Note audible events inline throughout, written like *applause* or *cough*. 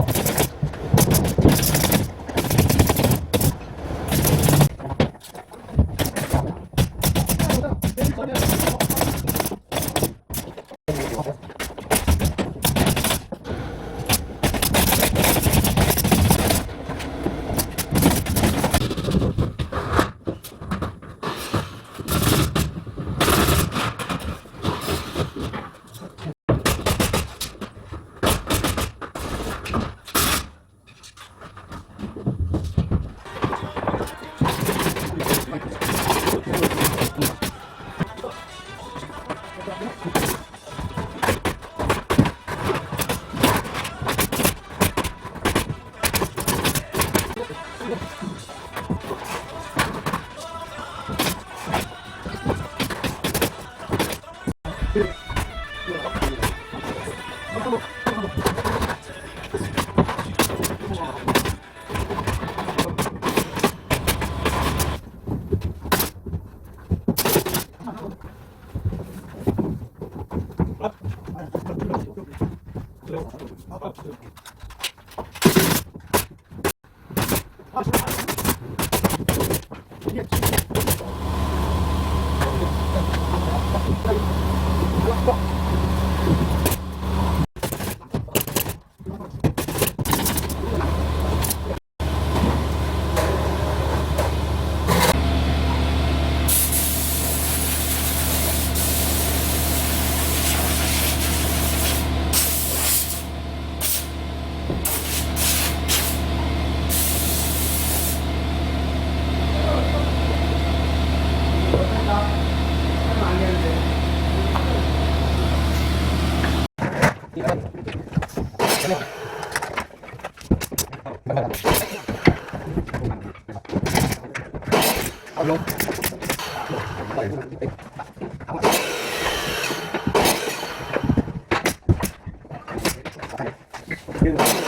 Oh. เอาลงปล่อยมันไปเอามาดึง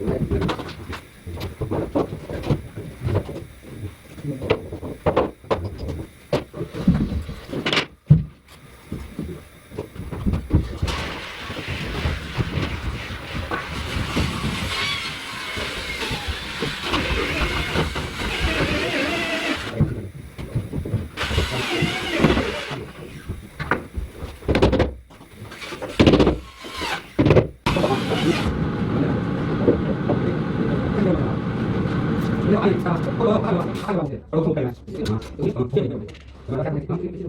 Thank you. 안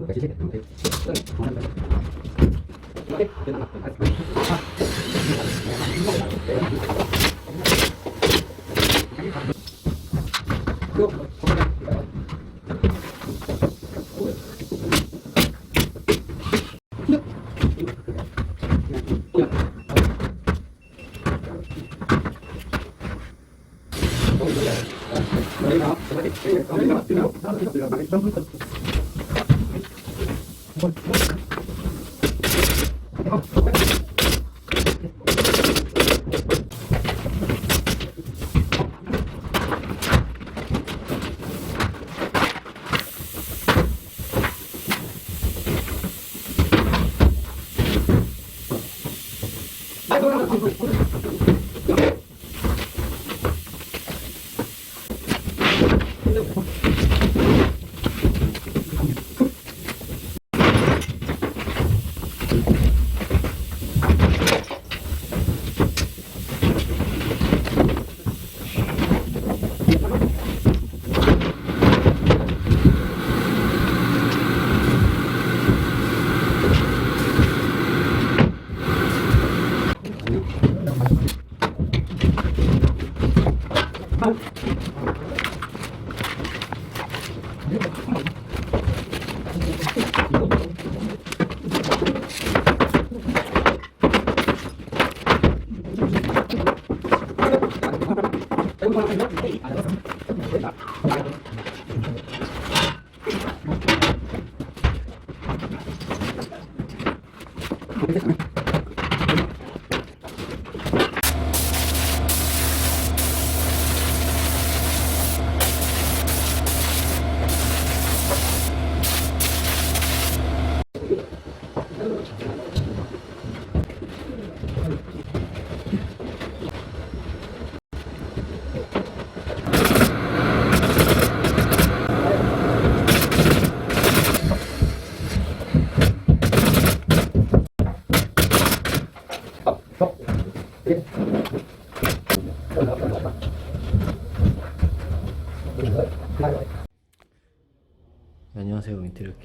그거 *laughs* 그거 Спасибо.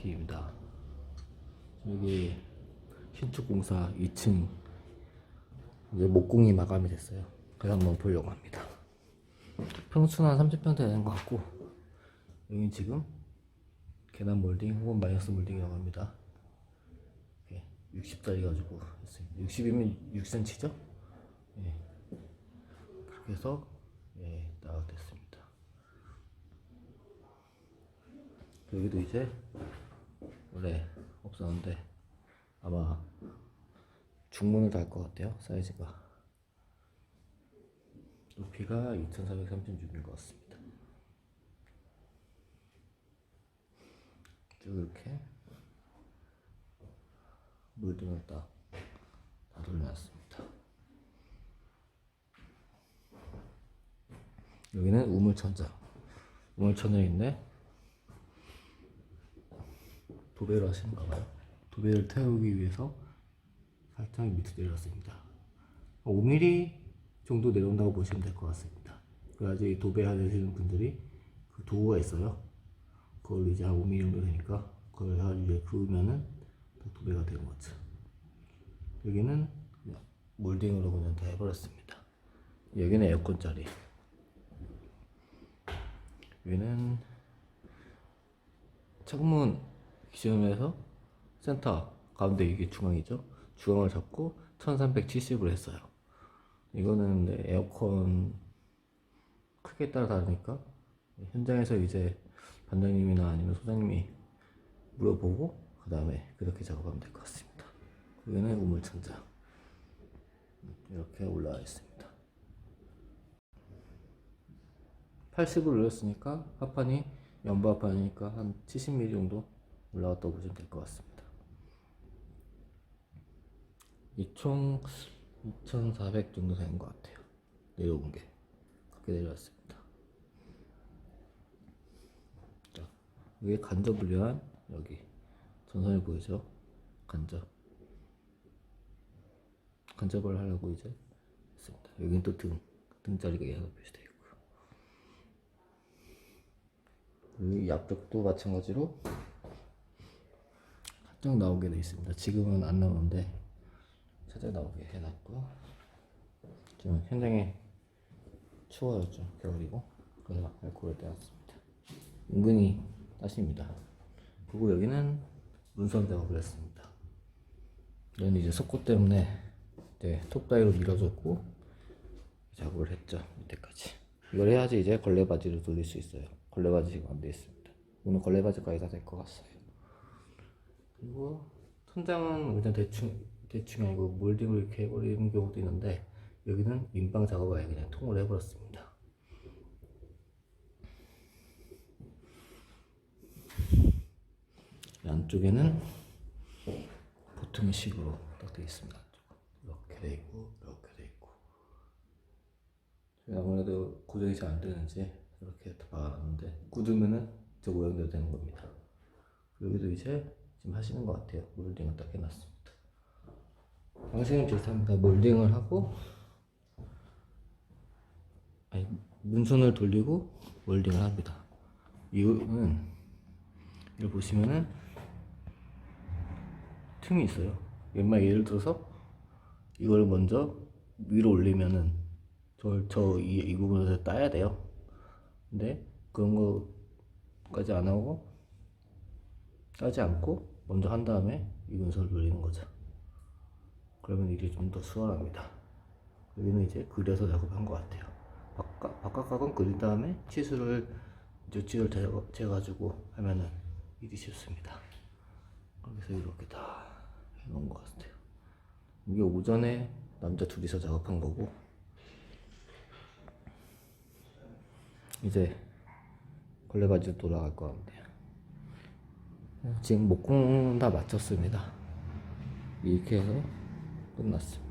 인테리어키입니다. 여기 신축공사 2층 이제 목공이 마감이 됐어요. 그래서 한번 보려고 합니다. 평수는 한 30평 되는 것 같고 여긴 지금 계단 몰딩 혹은 마이너스 몰딩이라고 합니다. 60짜리 가지고 했어요 60이면 6cm죠? 예. 그렇게 해서 예, 딱 됐습니다. 여기도 이제 원래 없었는데 아마 중문을 달 것 같아요 사이즈가. 높이가 2436인 것 같습니다. 쭉 이렇게 물등을 딱 다 돌려놨습니다. 여기는 우물천장. 우물천장인데 도배를 하시는가 봐요. 도배를 태우기 위해서 살짝 밑으로 내렸습니다. 5mm 정도 내려온다고 보시면 될 것 같습니다. 그래야지 도배하시는 분들이 그 도구가 있어요. 그걸 이제 한 5mm 정도 되니까 그걸 이제 그으면은 두 배가 되는 거죠. 여기는 몰딩으로 그냥 다 해버렸습니다. 여기는 에어컨짜리. 여기는 창문 기점에서 센터 가운데 이게 중앙이죠. 중앙을 잡고 1370을 했어요. 이거는 네, 에어컨 크기에 따라 다르니까 현장에서 이제 반장님이나 아니면 소장님이 물어보고 그 다음에 그렇게 작업하면 될 것 같습니다. 여기는 우물 천장 이렇게 올라와 있습니다. 80을 올렸으니까 합판이 연부 합판이니까 한 70mm 정도 올라갔다고 보시면 될 것 같습니다. 이 총 2,400 정도 되는 것 같아요. 내려온 게 그렇게 내려왔습니다. 자, 이게 간접을 위한 여기 전선이 보이죠? 간접 간접을 하려고 이제 했습니다. 여기는 또 등, 등자리가 얘가 표시되어 있고요. 여기 앞쪽도 마찬가지로 살짝 나오게 되어 있습니다. 지금은 안 나오는데 살짝 나오게 해놨고 지금 현장에 추워요 좀 겨울이고 그래서 알코올을 떼었습니다. 은근히 따십니다. 그리고 여기는 문선 작업을 했습니다. 얘는 이제 속고 때문에 이제 톱다이로 밀어줬고 작업을 했죠 밑에까지. 이걸 해야지 이제 걸레바지를 돌릴 수 있어요. 걸레바지 지금 안 돼 있습니다. 오늘 걸레바지까지 다 될 것 같아요. 그리고 천장은 그냥 대충 대충 아니고 몰딩을 이렇게 해버리는 경우도 있는데 여기는 민방 작업을 아예 그냥 통을 해버렸습니다. 안쪽에는 보통의 식으로 딱 되어 있습니다. 이렇게 되어 있고 이렇게 되어 있고 아무래도 고정이 잘 안 되는지 이렇게 다 박았는데 굳으면은 저 모양대로 되는 겁니다. 여기도 이제 지금 하시는 것 같아요. 몰딩을 딱 해놨습니다. 방식은 비슷합니다. 몰딩을 하고 아니 문선을 돌리고 몰딩을 합니다. 이거는 이걸 보시면은 틈이 있어요. 웬만 예를 들어서 이걸 먼저 위로 올리면은 저저이 이 부분에서 따야 돼요. 근데 그런 거까지 안 하고 따지 않고 먼저 한 다음에 이 문선을 돌리는 거죠. 그러면 이게 좀 더 수월합니다. 여기는 이제 그려서 작업한 것 같아요. 바깥, 바깥각은 그린 다음에 치수를 조치를 재, 재가지고 하면은 일이 쉽습니다. 그래서 이렇게 다 해놓은 것 같아요. 이게 오전에 남자 둘이서 작업한 거고 이제 걸레바지 돌아갈 것 같네요. 지금 목공 다 마쳤습니다. 이렇게 해서 끝났습니다.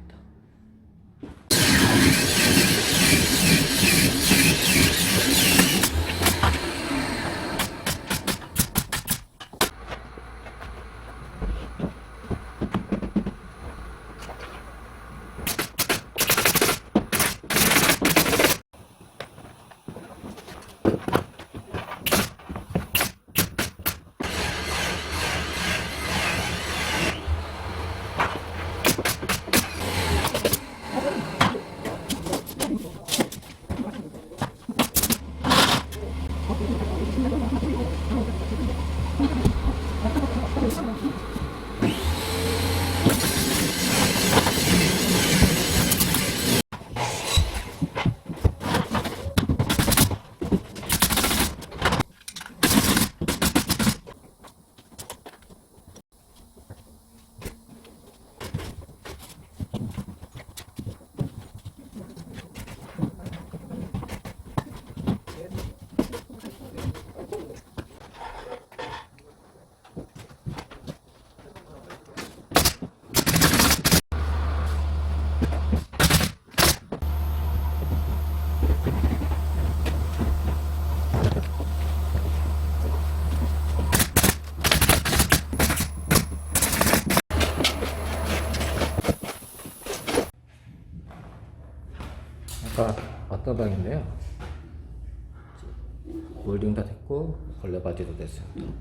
됐습니다.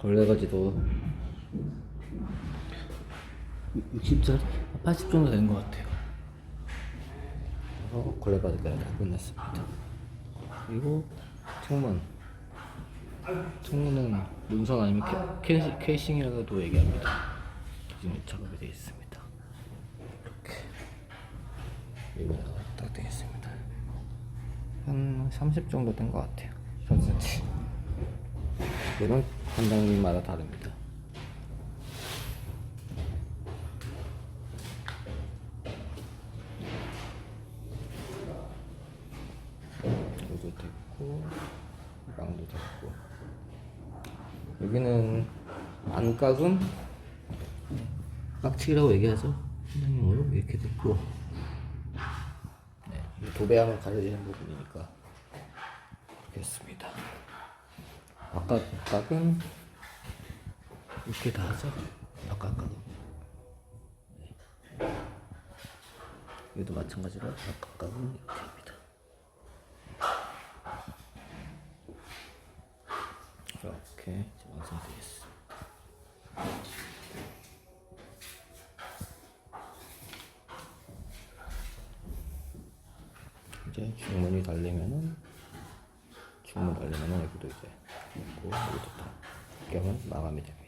걸레 바지도 60짜리 80 정도 된 것 같아요. 그래서 걸레 바지까지 다 끝냈습니다. 그리고 창문 창문은 문선 아니면 케, 케, 케이싱이라고도 얘기합니다. 기존에 작업이 되어 있습니다. 이렇게 여기다가 딱 되겠습니다. 한 30 정도 된 것 같아요. 3cm. 이건 관장님마다 다릅니다. 여기도 됐고, 방도 됐고. 여기는 안각은 깍치기라고 얘기하죠. 선생님으로 이렇게 됐고, 네, 이 도배함을 가려지는 부분이니까 이렇게 했습니다. 아까 각은 이렇게 다 하죠. 아까. 네. 이것도 마찬가지로 아까 각은 이렇게 합니다. 이렇게 이제 완성되겠습니다. 이제 중문이 달리면은 중문 달리면은 여기도 이제 여기도 다 겸은 마감이 됩니다.